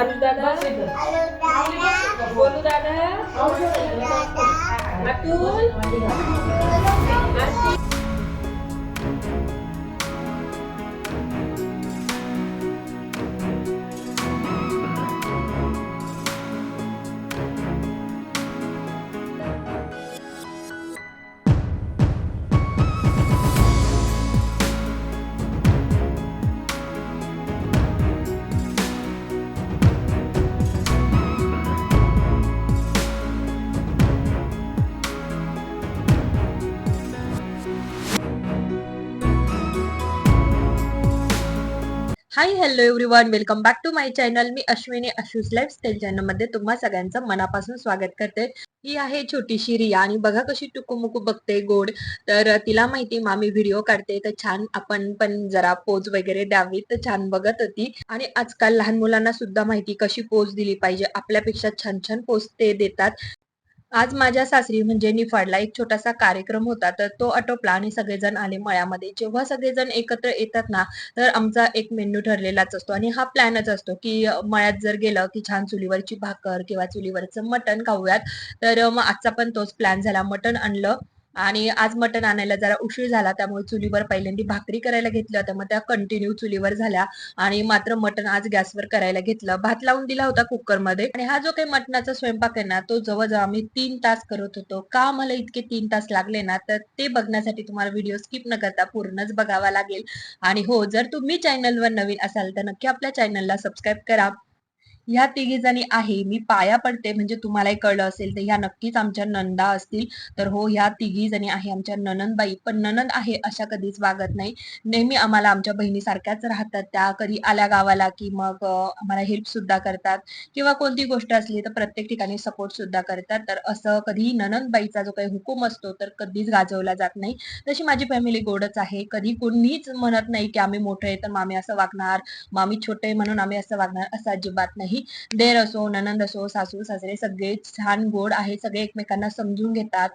आलू दादा बोलू दादा Atul hi hello everyone welcome back to my channel me Ashwini Ashwi's lifestyle चॅनलमध्ये तुम्हा सगळ्यांचं मनापासून स्वागत करते. ही आहे छोटीशी रिया आणि बघा कशी टुकुमुकू बघते गोड. तर तिला माहिती मामी व्हिडिओ काढते. तर छान आपण पण जरा पोज वगैरे द्यावी. तर छान बघत होती. आणि आजकाल लहान मुलांना सुद्धा माहिती कशी पोज दिली पाहिजे. आपल्यापेक्षा छान छान पोज ते देतात. आज माझ्या सासरी म्हणजे निफाडला एक छोटासा कार्यक्रम होता तर तो आटोपला आणि सगळेजण आले मळ्यामध्ये. जेव्हा सगळेजण एकत्र येतात ना तर आमचा एक मेन्यू ठरलेलाच असतो आणि हा प्लॅनच असतो की मळ्यात जर गेलं की छान चुलीवरची भाकर किंवा चुलीवरचं मटण खाऊयात. तर मग आजचा पण तोच प्लॅन झाला. मटण आणलं. आणि आज मटण आणायला जरा उशीर झाला त्यामुळे चुलीवर पहिल्यांदा भाकरी करायला घेतल्या होत्या मग त्या कंटिन्यू चुलीवर झाल्या. आणि मात्र मटण आज गॅसवर करायला घेतलं. भात लावून दिला होता कुकरमध्ये. आणि हा जो काही मटणाचा स्वयंपाक आहे ना तो जवळजवळ आम्ही तीन तास करत होतो. का मला इतके तीन तास लागले ना तर ते बघण्यासाठी तुम्हाला व्हिडिओ स्किप न करता पूर्णच बघावा लागेल. आणि हो जर तुम्ही चॅनलवर नवीन असाल तर नक्की आपल्या चॅनलला सबस्क्राईब करा. ह्या तिघी जणी आहे मी पाया पडते म्हणजे तुम्हालाही कळलं असेल तर ह्या नक्कीच आमच्या नंदा असतील. तर हो ह्या तिघी जणी आहे आमच्या ननंदबाई पण ननंद आहे अशा कधीच वागत नाही. नेहमी आम्हाला आमच्या बहिणीसारख्याच राहतात त्या कधी आल्या गावाला की मग आम्हाला हेल्प सुद्धा करतात. किंवा कोणती गोष्ट असली तर प्रत्येक ठिकाणी सपोर्ट सुद्धा करतात. तर असं कधी ननंदबाईचा जो काही हुकूम असतो तर कधीच गाजवला जात नाही. तशी माझी फॅमिली गोडच आहे. कधी कोणीच म्हणत नाही की आम्ही मोठे आहे तर मामी असं वागणार. मामी छोटे आहे म्हणून आम्ही असं वागणार असं अजिबात नाही. देर असो ननंद असो सासू सासरे सगळे छान गोड आहे सगळे एकमेकांना समजून घेतात.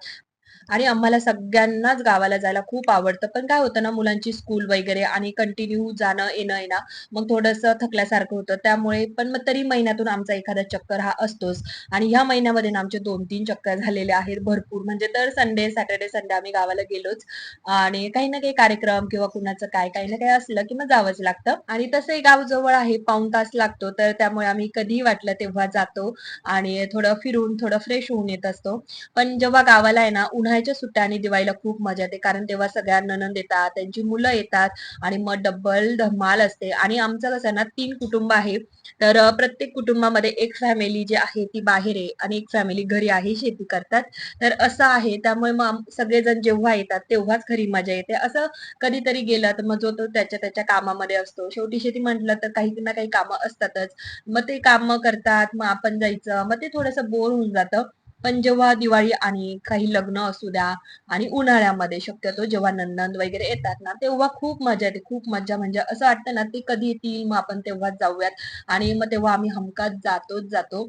आणि आम्हाला सगळ्यांनाच गावाला जायला खूप आवडतं. पण काय होतं ना मुलांची स्कूल वगैरे आणि कंटिन्यू जाणं येणं येणं मग थोडंसं थकल्यासारखं होतं. त्यामुळे पण मग तरी महिन्यातून आमचा एखादा चक्कर हा असतोच. आणि ह्या महिन्यामध्ये ना आमचे दोन तीन चक्कर झालेले आहेत भरपूर. म्हणजे तर संडे सॅटर्डे संडे आम्ही गावाला गेलोच. आणि काही ना काही कार्यक्रम किंवा कुणाचं काय काही ना काही असलं की मग जावंच लागतं. आणि तसंही गाव जवळ आहे पाऊण तास लागतो. तर त्यामुळे आम्ही कधीही वाटलं तेव्हा जातो आणि थोडं फिरून थोडं फ्रेश होऊन येत असतो. पण जेव्हा गावाला आहे ना उन्हाळ्याच्या सुट्ट्या आणि दिवाळीला खूप मजा येते. कारण तेव्हा सगळ्या ननंद येतात त्यांची मुलं येतात आणि मग डबल धमाल असते. आणि आमचं कसं आहे ना तीन कुटुंब आहे. तर प्रत्येक कुटुंबामध्ये एक फॅमिली जी आहे ती बाहेर आहे आणि एक फॅमिली घरी आहे शेती करतात. तर असं आहे. त्यामुळे मग सगळेजण जेव्हा येतात तेव्हाच घरी मजा येते. असं कधीतरी गेलं तर मग जो तो त्याच्या त्याच्या कामामध्ये असतो. शेवटी शेती म्हटलं तर काही ना काही कामं असतातच. मग ते कामं करतात मग आपण जायचं मग ते थोडंसं बोर होऊन जातं. पण जेव्हा दिवाळी आणि काही लग्न असू द्या आणि उन्हाळ्यामध्ये शक्यतो जेव्हा नंदन वगैरे येतात ना तेव्हा खूप मजा येते. खूप मजा म्हणजे असं वाटतं ना ते कधी येतील मग आपण तेव्हा जाऊयात. आणि मग तेव्हा आम्ही हमखास जातोच जातो.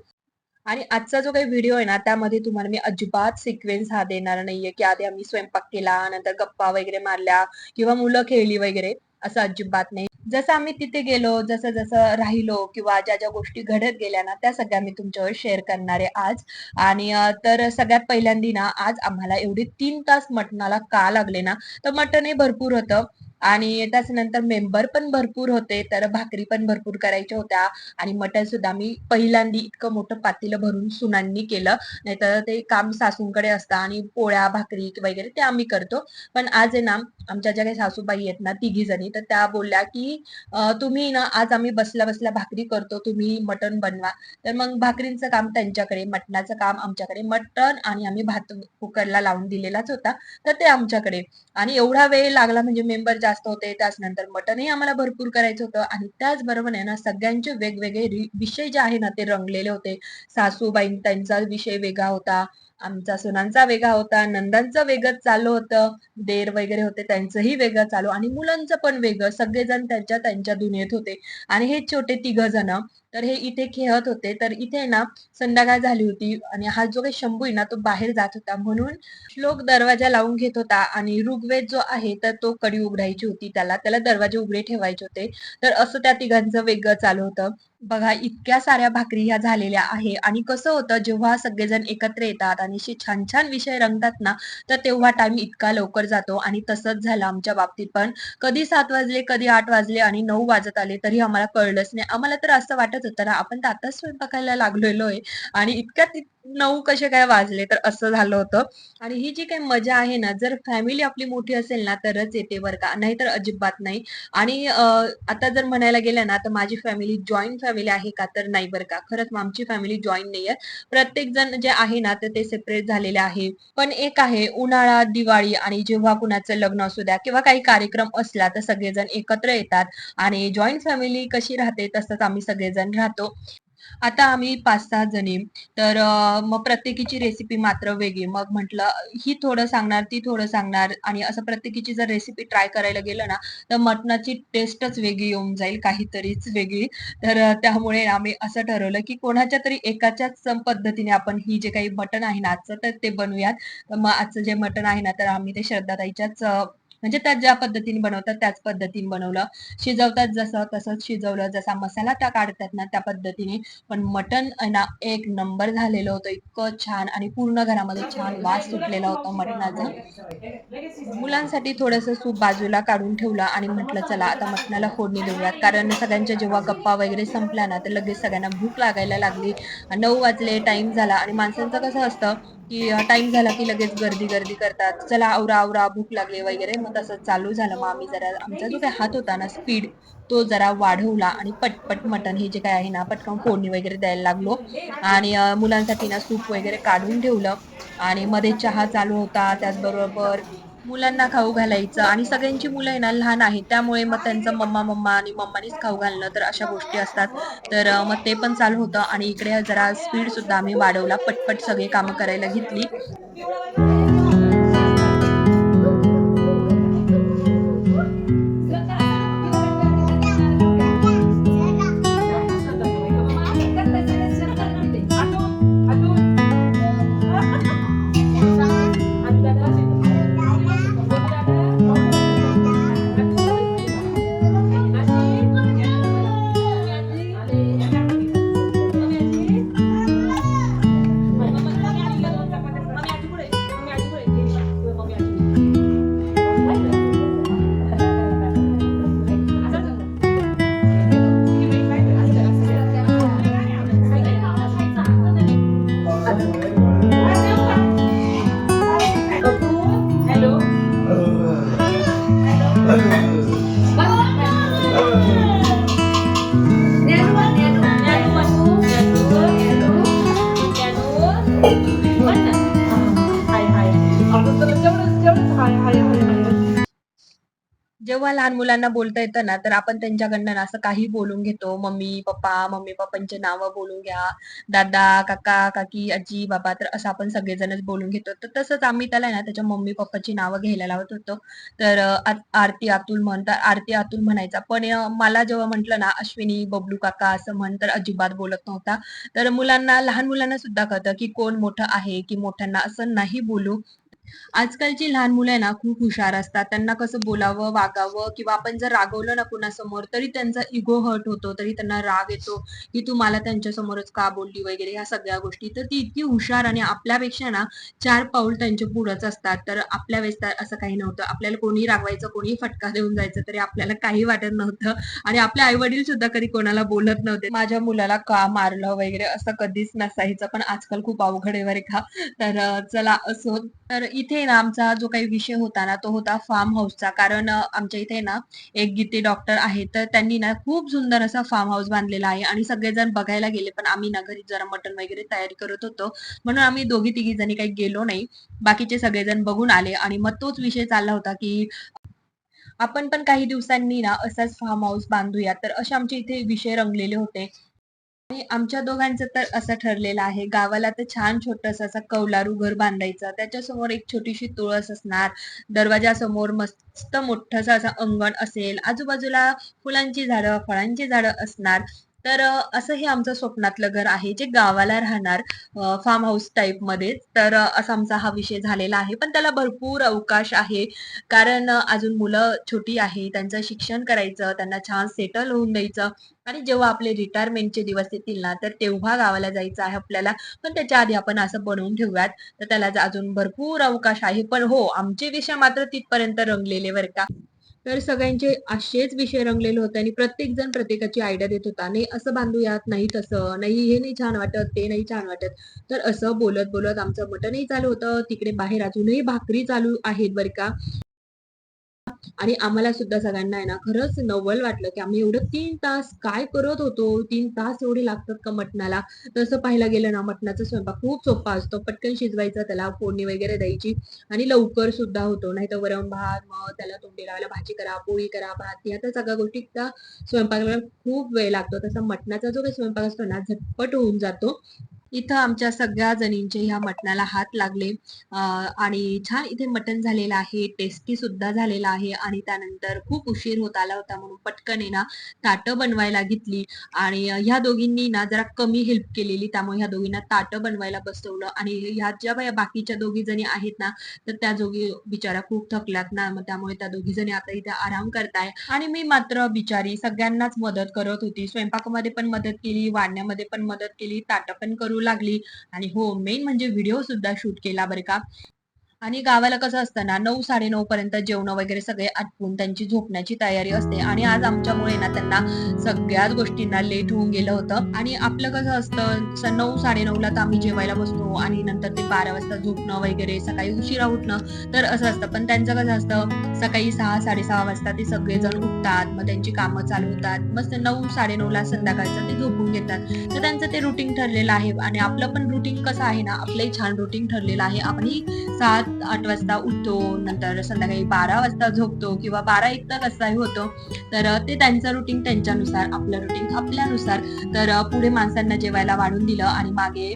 आणि आजचा जो काही व्हिडिओ आहे ना त्यामध्ये तुम्हाला मी अजिबात सिक्वेन्स हा देणार नाहीये. की आधी आम्ही स्वयंपाक केला नंतर गप्पा वगैरे मारल्या किंवा मुलं खेळली वगैरे. असं अजिबात नाही. जसं आम्ही तिथे गेलो जसं जसं राहिलो किंवा ज्या ज्या गोष्टी घडत गेल्या ना त्या सगळ्या मी तुमच्यावर शेअर करणार आहे आज. आणि तर सगळ्यात पहिल्यांदी ना आज आम्हाला एवढे तीन तास मटणाला का लागले ना तर मटणही भरपूर होतं. आणि त्याच्यानंतर मेंबर पण भरपूर होते तर भाकरी पण भरपूर करायच्या होत्या. आणि मटण सुद्धा मी पहिल्यांदा इतकं मोठं पातीलं भरून सुनांनी केलं. नाहीतर ते काम सासूंकडे असतं आणि पोळ्या भाकरी वगैरे ते आम्ही करतो. पण आज आहे ना आमच्या ज्या काही सासूबाई आहेत ना तिघी जणी तर त्या बोलल्या की तुम्ही ना आज आम्ही बसल्या बसल्या भाकरी करतो तुम्ही मटण बनवा. तर मग भाकरींचं काम त्यांच्याकडे मटणाचं काम आमच्याकडे मटण आणि आम्ही भात कुकरला लावून दिलेलाच होता तर ते आमच्याकडे. आणि एवढा वेळ लागला म्हणजे मेंबर जास्त होते त्याचनंतर मटनही आम्हाला भरपूर करायचं होतं. आणि त्याचबरोबर आहे ना सगळ्यांचे वेगवेगळे विषय जे आहे ना ते रंगलेले होते. सासूबाई त्यांचा विषय वेगळा होता. आमचा सुनांचा वेगळा होता नंदांचं वेगळंच चालू होतं देर वगैरे होते त्यांचंही वेगळं चालू आणि मुलांचं पण वेगळं सगळेजण त्यांच्या त्यांच्या दुनियेत होते. आणि हे छोटे तिघ जण तर हे इथे खेळत होते तर इथे ना संध्याकाळ झाली होती आणि हा जो काही शंभू आहे ना तो बाहेर जात होता म्हणून श्लोक दरवाजा लावून घेत होता आणि ऋग्वेद जो आहे तर तो कडी उघडायची होती त्याला त्याला दरवाजे उघडे ठेवायचे होते. तर असं त्या तिघांचं वेगळं चालू होतं. बघा इतक्या साऱ्या भाकरी ह्या झालेल्या आहे. आणि कसं होतं जेव्हा सगळेजण एकत्र येतात आणि असे छान छान विषय रंगतात ना तर तेव्हा टाइम इतका लवकर जातो. आणि तसंच झालं आमच्या बाबतीत पण. कधी सात वाजले कधी आठ वाजले आणि नऊ वाजत आले तरी आम्हाला कळलंच नाही. आम्हाला तर असं वाटत होतं ना आपण तर आताच स्वयंपाकाला लागलेलो आहे आणि इतक्यात नऊ कसे काय वाजले तर असं झालं होतं. आणि ही जी काही मजा आहे ना जर फॅमिली आपली मोठी असेल ना तरच येते बरं का. नाहीतर अजिबात नाही. आणि आता जर म्हणायला गेलं ना तर माझी फॅमिली जॉईंट फॅमिली आहे का तर नाही बरं का. खरंच आमची फॅमिली जॉईंट नाहीये प्रत्येक जण जे आहे ना तर ते सेपरेट झालेले आहे. पण एक आहे उन्हाळा दिवाळी आणि जेव्हा कुणाचं लग्न असू द्या किंवा काही कार्यक्रम असला तर सगळेजण एकत्र येतात. आणि जॉईंट फॅमिली कशी राहते तसंच आम्ही सगळेजण राहतो. आता आम्ही पाच सहा जणी. तर मग प्रत्येकीची रेसिपी मात्र वेगळी. मग म्हटलं ही थोडं सांगणार ती थोडं सांगणार. आणि असं प्रत्येकीची जर रेसिपी ट्राय करायला गेलं ना तर मटणाची टेस्टच वेगळी येऊन जाईल काहीतरीच वेगळी. तर त्यामुळे आम्ही असं ठरवलं की कोणाच्या तरी एकाच्याच पद्धतीने आपण ही जे काही मटण आहे ना आजचं तर ते बनवूयात. मग आजचं जे मटण आहे ना तर आम्ही ते श्रद्धाताईच्याच म्हणजे त्या ज्या पद्धतीने बनवतात त्याच पद्धतीने बनवलं. शिजवतात जसं तसंच शिजवलं जसा मसाला त्या काढतात ना त्या पद्धतीने. पण मटण ना एक नंबर झालेलं होतं. इतकं छान आणि पूर्ण घरामध्ये छान वास सुटलेला होता मटणाचा. मुलांसाठी थोडंसं सूप बाजूला काढून ठेवलं आणि म्हटलं चला आता मटणाला फोडणी देऊयात. कारण सगळ्यांच्या जेव्हा गप्पा वगैरे संपल्या ना तर लगेच सगळ्यांना भूक लागायला लागली. नऊ वाजले टाइम झाला आणि माणसांचं कसं असतं की टाइम झाला की लगेच गर्दी गर्दी करतात. चला आवरा आवरा भूक लागली वगैरे. मग तसं चालू झालं. मग आम्ही जरा आमचा जो काही हात होता ना स्पीड तो जरा वाढवला आणि पटपट मटण हे जे काय आहे ना पटकन फोडणी वगैरे द्यायला लागलो. आणि मुलांसाठी ना सूप वगैरे काढून ठेवलं. आणि मध्ये चहा चालू होता. त्याचबरोबर मुलांना खाऊ घालायचं आणि सगळ्यांची मुलं आहे ना लहान आहेत त्यामुळे मग त्यांचं मम्मा मम्मा आणि मम्मानीच खाऊ घालणं तर अशा गोष्टी असतात. तर मग ते पण चालू होतं आणि इकडे जरा स्पीड सुद्धा आम्ही वाढवला पटपट सगळी कामं करायला घेतली. लहान मुलांना बोलता येतं ना तर आपण त्यांच्याकडनं असं काही बोलून घेतो. मम्मी पप्पा मम्मी पप्पांचे नावं बोलून घ्या. दादा काका काकी आजी बाबा तर असं आपण सगळेजणच बोलून घेतो. तर तसंच आम्ही त्याला ना त्याच्या मम्मी पप्पाची नावं घ्यायला लावत होतो. तर आरती अतुल म्हणता आरती अतुल म्हणायचा. पण मला जेव्हा म्हटलं ना अश्विनी बबलू काका असं म्हण तर अजिबात बोलत नव्हता. तर मुलांना लहान मुलांना सुद्धा कळतं की कोण मोठं आहे की मोठ्यांना असं नाही बोलू. आजकालची लहान मुलं आहे ना खूप हुशार असतात. त्यांना कसं बोलावं, वागावं किंवा आपण जर रागवलं ना कुणासमोर तरी त्यांचा इगो हर्ट होतो. तरी त्यांना राग येतो, की "तू मला त्यांच्यासमोरच का बोलली?" वगैरे ह्या सगळ्या गोष्टी. तर ती इतकी हुशार आणि आपल्यापेक्षा ना चार पाऊल त्यांच्या पुढंच असतात. तर आपल्या वेळेस तर असं काही नव्हतं. आपल्याला कोणी रागवायचं, कोणीही फटका देऊन जायचं तरी आपल्याला काही वाटत नव्हतं आणि आपले आई-वडील सुद्धा कधी कोणाला बोलत नव्हते. माझ्या मुलाला का मारलं वगैरे असं कधीच नसायचं. पण आजकाल खूप अवघड आहे बरे का. तर चला असो तर इथे ना आमचा जो काही विषय होता ना, तो होता फार्म हाऊसचा. कारण आमच्या इथे ना एक गीते डॉक्टर आहेत, तर त्यांनी ना खूप सुंदर असा फार्म हाऊस बांधलेला आहे आणि सगळेजण बघायला गेले. पण आम्ही ना घरी जरा मटण वगैरे तयारी करत होतो. म्हणून आम्ही दोघी-तिघी जणी काही गेलो नाही. बाकीचे सगळेजण बघून आले आणि मग तोच विषय चालला होता, की आपण पण काही दिवसांनी ना असाच फार्म हाऊस बांधूया. तर असे आमचे इथे विषय रंगलेले होते. आणि आमच्या दोघांचं तर असं ठरलेलं आहे, गावाला तर छान छोटस असं कौलारू घर बांधायचं. त्याच्यासमोर एक छोटीशी तुळस असणार. दरवाजासमोर मस्त मोठस असं अंगण असेल. आजूबाजूला फुलांची झाडं, फळांची झाडं असणार. तर असं हे आमचं स्वप्नातलं घर आहे जे गावाला राहणार फार्म हाऊस टाईपमध्ये तर असा आमचा हा विषय झालेला आहे. पण त्याला भरपूर अवकाश आहे. कारण अजून मुलं छोटी आहे त्यांचं शिक्षण करायचं त्यांना छान सेटल होऊन द्यायचं. आणि जेव्हा आपले रिटायरमेंटचे दिवस येतील ना तर तेव्हा गावाला जायचं आहे आपल्याला. पण त्याच्या आधी आपण असं बनवून ठेवूयात. तर त्याला अजून भरपूर अवकाश आहे. पण हो आमचे विषय मात्र तिथपर्यंत रंगलेले बरं का. तर सगळ्यांचे असेच विषय रंगलेले होते आणि प्रत्येक जण प्रत्येकाची आयडिया देत होता. नाही असं बांधूयात नाही तसं नाही हे नाही छान वाटत ते नाही छान वाटत. तर असं बोलत बोलत आमचं मटनही चालू होतं तिकडे बाहेर अजूनही भाकरी चालू आहेत बरं का. आणि आम्हाला सुद्धा सगळ्यांना आहे ना खरंच नवल वाटलं की आम्ही एवढं तीन तास काय करत होतो? तीन तास एवढे लागतात का मटणाला? तसं पाहायला गेलं ना मटणाचा स्वयंपाक खूप सोपा असतो. पटकन शिजवायचा त्याला फोडणी वगैरे द्यायची आणि लवकर सुद्धा होतो. नाही तर वरण भात मग त्याला तोंडी लावायला भाजी करा पोळी करा भात. या तर सगळ्या गोष्टी त्या स्वयंपाकाला खूप वेळ लागतो. तसा मटणाचा जो काही स्वयंपाक असतो ना झटपट होऊन जातो. इथं आमच्या सगळ्या जणींचे ह्या मटणाला हात लागले. आणि छान इथे मटण झालेलं आहे टेस्टी सुद्धा झालेला आहे आणि त्यानंतर खूप उशीर होत आला होता म्हणून पटकन आहे ना ताटं बनवायला घेतली. आणि ह्या दोघींनी ना जरा कमी हेल्प केलेली त्यामुळे ह्या दोघींना ताटं बनवायला बसवलं. आणि ह्या ज्या बाकीच्या दोघी जणी आहेत ना तर त्या दोघी बिचारा खूप थकल्यात ना मग त्यामुळे त्या दोघी जणी आता इथे आराम करताय. आणि मी मात्र बिचारी सगळ्यांनाच मदत करत होती. स्वयंपाकामध्ये पण मदत केली वाढण्यामध्ये पण मदत केली ताटं पण करू लागली. आणि हो मेन म्हणजे व्हिडिओ सुद्धा शूट केला बरं का. आणि गावाला कसं असतं ना नऊ साडेनऊ पर्यंत जेवण वगैरे सगळे आटपून त्यांची झोपण्याची तयारी असते. आणि आज आमच्यामुळे ना त्यांना सगळ्याच गोष्टींना लेट होऊन गेलं होतं. आणि आपलं कसं असतं स- नऊ साडेनऊला तर आम्ही जेवायला बसतो आणि नंतर ते बारा वाजता झोपणं वगैरे सकाळी उशिरा उठणं तर असं असतं. पण त्यांचं कसं असतं सकाळी सहा साडेसहा वाजता ते सगळेजण उठतात मग त्यांची कामं चालू होतात. मस्त नऊ साडेनऊला संध्याकाळचं ते झोपून घेतात. तर त्यांचं ते रुटीन ठरलेलं आहे. आणि आपलं पण रुटीन कसं आहे ना आपलंही छान रुटीन ठरलेलं आहे. आपणही सात आठ वाजता उठतो नंतर संध्याकाळी बारा वाजता झोपतो किंवा बारा एक तर असाही होतो. तर ते त्यांचं रुटीन त्यांच्यानुसार आपलं रुटीन आपल्यानुसार. तर पुढे माणसांना जेवायला वाढून दिलं आणि मागे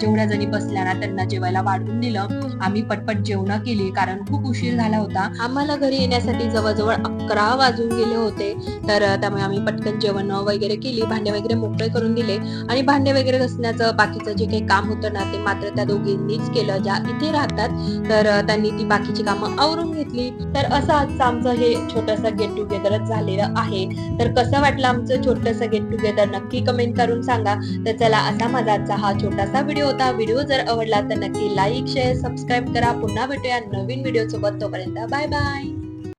जेवढ्या जणी बसल्या ना त्यांना जेवायला वाढून दिलं. आम्ही पटपट जेवण केली कारण खूप उशीर झाला होता. आम्हाला घरी येण्यासाठी जवळजवळ अकरा वाजून गेले होते. तर त्यामुळे आम्ही पटकन जेवण वगैरे केली. भांडे वगैरे मोकळे करून दिले. आणि भांडे वगैरे घसण्याचं बाकीचं जे काही काम होतं ना ते मात्र त्या दोघींनीच केलं. ज्या इथे राहतात तर त्यांनी ती बाकीची कामं आवरून घेतली. तर असं आजचं आमचं हे छोटंसं गेट टुगेदरच झालेलं आहे. तर कसं वाटलं आमचं छोटंसं गेट टुगेदर नक्की कमेंट करून सांगा. तर चला असा माझा आजचा हा छोटासा व्हिडिओ होता. व्हिडिओ जर आवडला तर नक्की लाईक शेअर सबस्क्राईब करा. पुन्हा भेटूया नवीन व्हिडिओ सोबत. तोपर्यंत बाय बाय